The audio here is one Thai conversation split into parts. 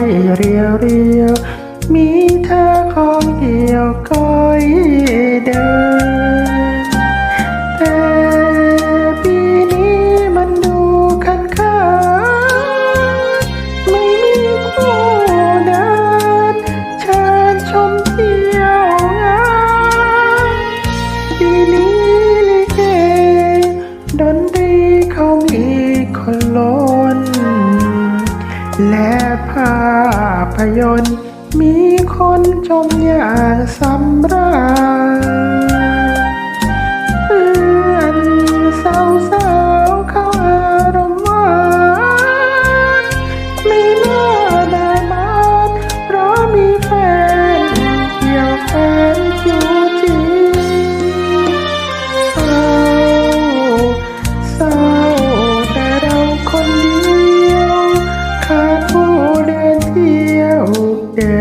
ยวเรียวมีเธอของเดียวก้อยเดินแต่ปีนี้มันดูคันคาไม่มีคู่เดินเชิญชมเที่ยวงานปีนี้ลิเกดนตรีเขามีคนล้นและภาพยนตร์ มีคนชมอย่างสำราญ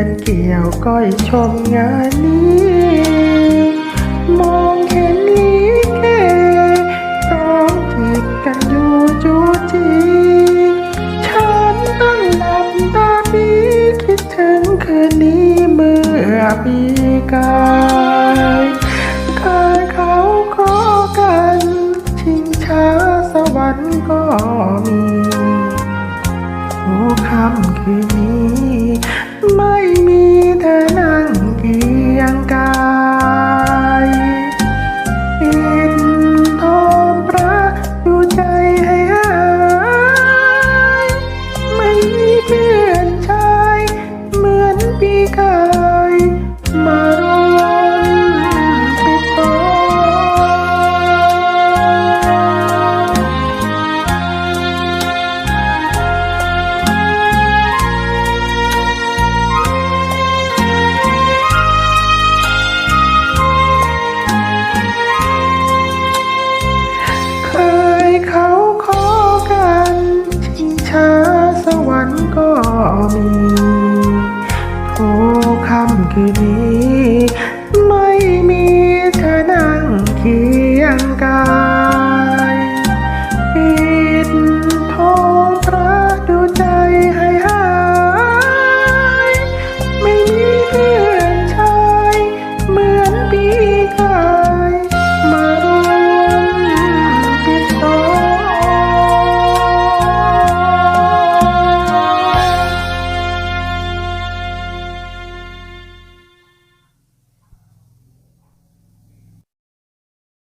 นเกี่ยวก้อยชมงานนี้ มองเห็นลิเกร้องจีบกันอยู่จูจีฉันต้องหลับตาปีคิดถึงคืนนี้เมื่อปีกายเคยเขาขอกัน ชิงช้าสวรรค์ก็มี เขาขอกันชิงช้าสวรรค์ก็มีโอ้ค่ำคืนนี้